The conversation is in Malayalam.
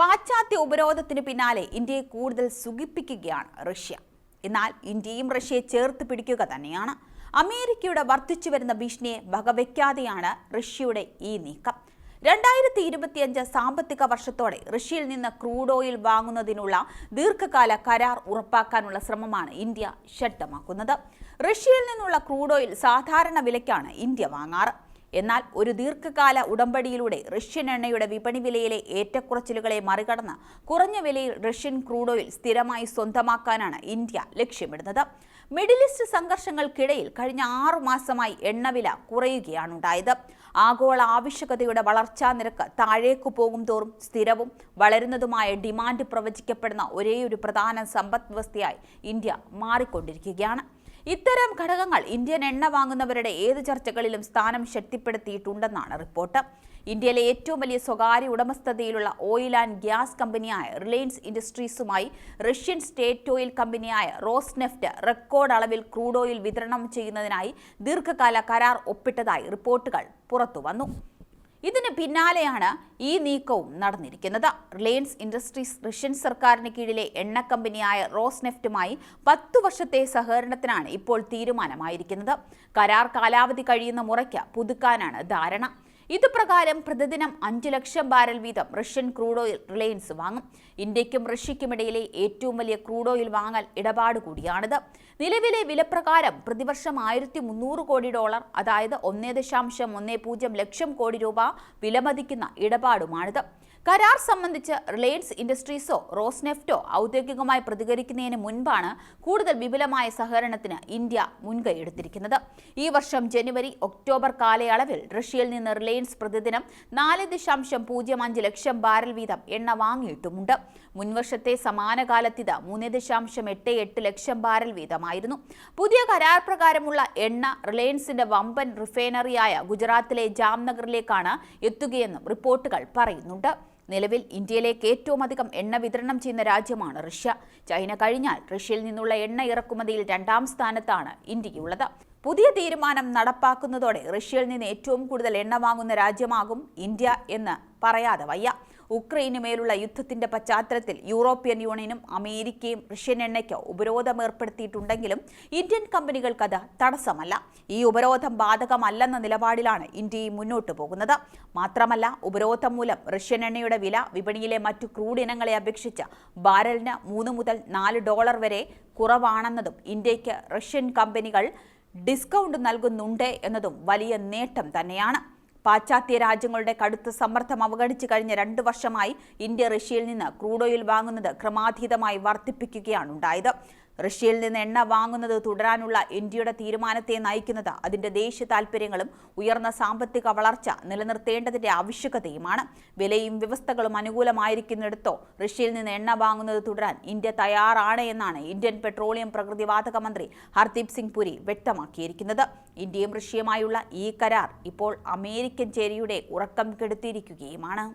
പാശ്ചാത്യ ഉപരോധത്തിന് പിന്നാലെ ഇന്ത്യയെ കൂടുതൽ സുഖിപ്പിക്കുകയാണ് റഷ്യ. എന്നാൽ ഇന്ത്യയും റഷ്യയെ ചേർത്ത് പിടിക്കുക തന്നെയാണ്. അമേരിക്കയുടെ വർദ്ധിച്ചു വരുന്ന ഭീഷണിയെ വകവയ്ക്കാതെയാണ് റഷ്യയുടെ ഈ നീക്കം. രണ്ടായിരത്തി ഇരുപത്തിയഞ്ച് സാമ്പത്തിക വർഷത്തോടെ റഷ്യയിൽ നിന്ന് ക്രൂഡ് ഓയിൽ വാങ്ങുന്നതിനുള്ള ദീർഘകാല കരാർ ഉറപ്പാക്കാനുള്ള ശ്രമമാണ് ഇന്ത്യ ശക്തമാക്കുന്നത്. റഷ്യയിൽ നിന്നുള്ള ക്രൂഡ് ഓയിൽ സാധാരണ വിലയ്ക്കാണ് ഇന്ത്യ വാങ്ങാറ്. എന്നാൽ ഒരു ദീർഘകാല ഉടമ്പടിയിലൂടെ റഷ്യൻ എണ്ണയുടെ വിപണി വിലയിലെ ഏറ്റക്കുറച്ചിലുകളെ മറികടന്ന് കുറഞ്ഞ വിലയിൽ റഷ്യൻ ക്രൂഡ് ഓയിൽ സ്ഥിരമായി സ്വന്തമാക്കാനാണ് ഇന്ത്യ ലക്ഷ്യമിടുന്നത്. മിഡിൽ ഈസ്റ്റ് സംഘർഷങ്ങൾക്കിടയിൽ കഴിഞ്ഞ ആറു മാസമായി എണ്ണവില കുറയുകയാണുണ്ടായത്. ആഗോള ആവശ്യകതയുടെ വളർച്ചാ നിരക്ക് താഴേക്കു പോകും തോറും സ്ഥിരവും വളരുന്നതുമായ ഡിമാൻഡ് പ്രവചിക്കപ്പെടുന്ന ഒരേയൊരു പ്രധാന സമ്പദ് വ്യവസ്ഥയായി ഇന്ത്യ മാറിക്കൊണ്ടിരിക്കുകയാണ്. ഇത്തരം ഘടകങ്ങൾ ഇന്ത്യൻ എണ്ണ വാങ്ങുന്നവരുടെ ഏത് ചർച്ചകളിലും സ്ഥാനം ശക്തിപ്പെടുത്തിയിട്ടുണ്ടെന്നാണ് റിപ്പോർട്ട്. ഇന്ത്യയിലെ ഏറ്റവും വലിയ സ്വകാര്യ ഉടമസ്ഥതയിലുള്ള ഓയിൽ ആൻഡ് ഗ്യാസ് കമ്പനിയായ റിലയൻസ് ഇൻഡസ്ട്രീസുമായി റഷ്യൻ സ്റ്റേറ്റ് ഓയിൽ കമ്പനിയായ റോസ്നെഫ്റ്റ് റെക്കോർഡ് അളവിൽ ക്രൂഡ് ഓയിൽ വിതരണം ചെയ്യുന്നതിനായി ദീർഘകാല കരാർ ഒപ്പിട്ടതായി റിപ്പോർട്ടുകൾ പുറത്തുവന്നു. ഇതിന് പിന്നാലെയാണ് ഈ നീക്കവും നടന്നിരിക്കുന്നത്. റിലയൻസ് ഇൻഡസ്ട്രീസ് റഷ്യൻ സർക്കാരിന് കീഴിലെ എണ്ണ കമ്പനിയായ റോസ്നെഫ്റ്റുമായി പത്തു വർഷത്തെ സഹകരണത്തിനാണ് ഇപ്പോൾ തീരുമാനമായിരിക്കുന്നത്. കരാർ കാലാവധി കഴിയുന്ന മുറയ്ക്ക് പുതുക്കാനാണ് ധാരണ. ഇതുപ്രകാരം പ്രതിദിനം അഞ്ച് ലക്ഷം ബാരൽ വീതം റഷ്യൻ ക്രൂഡ് ഓയിൽ റിലയൻസ് വാങ്ങും. ഇന്ത്യക്കും റഷ്യയ്ക്കുമിടയിലെ ഏറ്റവും വലിയ ക്രൂഡ് ഓയിൽ വാങ്ങൽ ഇടപാട് കൂടിയാണിത്. നിലവിലെ വിലപ്രകാരം പ്രതിവർഷം ആയിരത്തി മുന്നൂറ് കോടി ഡോളർ അതായത് ഒന്നേ ദശാംശം ഒന്നേ പൂജ്യം ലക്ഷം കോടി രൂപ വിലമതിക്കുന്ന ഇടപാടുമാണിത്. കരാർ സംബന്ധിച്ച് റിലയൻസ് ഇൻഡസ്ട്രീസോ റോസ്നെഫ്റ്റോ ഔദ്യോഗികമായി പ്രതികരിക്കുന്നതിന് മുൻപാണ് കൂടുതൽ വിപുലമായ സഹകരണത്തിന് ഇന്ത്യ മുൻകൈയെടുത്തിരിക്കുന്നത് ഈ വർഷം ജനുവരി ഒക്ടോബർ കാലയളവിൽ റഷ്യയിൽ നിന്ന് റിലയൻസ് പ്രതിദിനം നാല് ദശാംശം പൂജ്യം അഞ്ച് ലക്ഷം ബാരൽ വീതം എണ്ണ വാങ്ങിയിട്ടുമുണ്ട്. മുൻവർഷത്തെ സമാനകാലത്തിത് മൂന്ന് ദശാംശം എട്ട് എട്ട് ലക്ഷം ബാരൽ വീതമായിരുന്നു. പുതിയ കരാർ പ്രകാരമുള്ള എണ്ണ റിലയൻസിന്റെ വമ്പൻ റിഫൈനറിയായ ഗുജറാത്തിലെ ജാംനഗറിലേക്കാണ് എത്തുകയെന്നും റിപ്പോർട്ടുകൾ പറയുന്നുണ്ട്. നിലവിൽ ഇന്ത്യയിലേക്ക് ഏറ്റവും അധികം എണ്ണ വിതരണം ചെയ്യുന്ന രാജ്യമാണ് റഷ്യ. ചൈന കഴിഞ്ഞാൽ റഷ്യയിൽ നിന്നുള്ള എണ്ണ ഇറക്കുമതിയിൽ രണ്ടാം സ്ഥാനത്താണ് ഇന്ത്യയുള്ളത് പുതിയ തീരുമാനം നടപ്പാക്കുന്നതോടെ റഷ്യയിൽ നിന്ന് ഏറ്റവും കൂടുതൽ എണ്ണ വാങ്ങുന്ന രാജ്യമാകും ഇന്ത്യ എന്ന് പറയാതെ വയ്യ. ഉക്രൈന് മേലുള്ള യുദ്ധത്തിന്റെ പശ്ചാത്തലത്തിൽ യൂറോപ്യൻ യൂണിയനും അമേരിക്കയും റഷ്യൻ എണ്ണയ്ക്ക് ഉപരോധം ഏർപ്പെടുത്തിയിട്ടുണ്ടെങ്കിലും ഇന്ത്യൻ കമ്പനികൾക്ക് അത് തടസ്സമല്ല. ഈ ഉപരോധം ബാധകമല്ലെന്ന നിലപാടിലാണ് ഇന്ത്യയും മുന്നോട്ട് പോകുന്നത്. മാത്രമല്ല ഉപരോധം മൂലം റഷ്യൻ എണ്ണയുടെ വില വിപണിയിലെ മറ്റു ക്രൂഡ് ഇനങ്ങളെ അപേക്ഷിച്ച് ബാരലിന് മൂന്ന് മുതൽ നാല് ഡോളർ വരെ കുറവാണെന്നതും ഇന്ത്യയ്ക്ക് റഷ്യൻ കമ്പനികൾ ഡിസ്കൗണ്ട് നൽകുന്നുണ്ട് എന്നതും വലിയ നേട്ടം തന്നെയാണ്. പാശ്ചാത്യ രാജ്യങ്ങളുടെ കടുത്ത സമ്മർദ്ദം അവഗണിച്ച് കഴിഞ്ഞ രണ്ട് വർഷമായി ഇന്ത്യ റഷ്യയിൽ നിന്ന് ക്രൂഡ് ഓയിൽ വാങ്ങുന്നത് ക്രമാതീതമായി വർദ്ധിപ്പിക്കുകയാണ് ഉണ്ടായത്. റഷ്യയിൽ നിന്ന് എണ്ണ വാങ്ങുന്നത് തുടരാനുള്ള ഇന്ത്യയുടെ തീരുമാനത്തെ നയിക്കുന്നത് അതിന്റെ ദേശീയ താൽപ്പര്യങ്ങളും ഉയർന്ന സാമ്പത്തിക വളർച്ച നിലനിർത്തേണ്ടതിന്റെ ആവശ്യകതയുമാണ്. വിലയും വ്യവസ്ഥകളും അനുകൂലമായിരിക്കുന്നിടത്തോ റഷ്യയിൽ നിന്ന് എണ്ണ വാങ്ങുന്നത് തുടരാൻ ഇന്ത്യ തയ്യാറാണ് എന്നാണ് ഇന്ത്യൻ പെട്രോളിയം പ്രകൃതിവാതക മന്ത്രി ഹർദീപ് സിംഗ് പുരി വ്യക്തമാക്കിയിരിക്കുന്നത്. ഇന്ത്യയും റഷ്യയുമായുള്ള ഈ കരാർ ഇപ്പോൾ അമേരിക്കൻ ചേരിയുടെ ഉറക്കം കെടുത്തിയിരിക്കുകയുമാണ്.